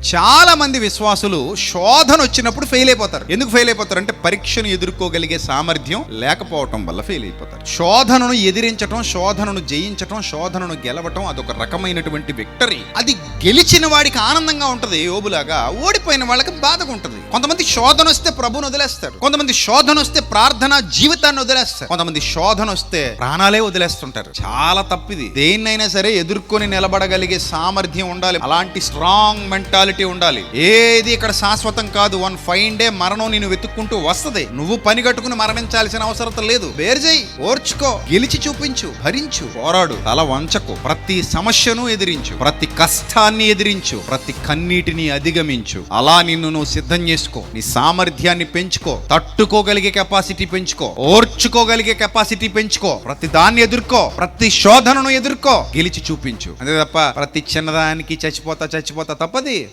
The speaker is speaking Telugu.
చాలా మంది విశ్వాసులు శోధన వచ్చినప్పుడు ఫెయిల్ అయిపోతారు. ఎందుకు ఫెయిల్ అయిపోతారు? అంటే పరీక్షను ఎదుర్కోగలిగే సామర్థ్యం లేకపోవటం వల్ల ఫెయిల్ అయిపోతారు. శోధనను ఎదిరించటం శోధనను జయించటం శోధనను గెలవటం అదొక రకమైనటువంటి విక్టరీ అది గెలిచిన వాడికి ఆనందంగా ఉంటది ఓబులాగా ఓడిపోయిన వాళ్ళకి బాధగా ఉంటుంది. కొంతమంది శోధన వస్తే ప్రభుని వదిలేస్తారు. కొంతమంది శోధన వస్తే ప్రార్థన జీవితాన్ని వదిలేస్తారు. కొంతమంది శోధన వస్తే ప్రాణాలే వదిలేస్తుంటారు. చాలా తప్పిది. దేన్నైనా సరే ఎదుర్కొని నిలబడగలిగే సామర్థ్యం ఉండాలి. అలాంటి స్ట్రాంగ్ రియాలిటీ ఉండాలి. ఏది ఇక్కడ శాశ్వతం కాదు. వన్ ఫైన్ డే మరణం నేను వెతుక్కుంటూ వస్తుంది. నువ్వు పని కట్టుకుని మరణించాల్సిన అవసరం లేదు. బేర్జై ఓర్చుకో. గెలిచి చూపించు. భరించు. పోరాడు. తల వంచకు. ప్రతి సమస్యను ఎదిరించు. ప్రతి కష్టాన్ని ఎదిరించు. ప్రతి కన్నీటిని అధిగమించు. అలా నిన్ను నువ్వు సిద్ధం చేసుకో. నీ సామర్థ్యాన్ని పెంచుకో. తట్టుకోగలిగే కెపాసిటీ పెంచుకో. ఓర్చుకోగలిగే కెపాసిటీ పెంచుకో. ప్రతి దాన్ని ఎదుర్కో. ప్రతి శోధనను ఎదుర్కో. గెలిచి చూపించు. అంతే తప్ప ప్రతి చిన్నదానికి చచ్చిపోతా చచ్చిపోతా తప్పది.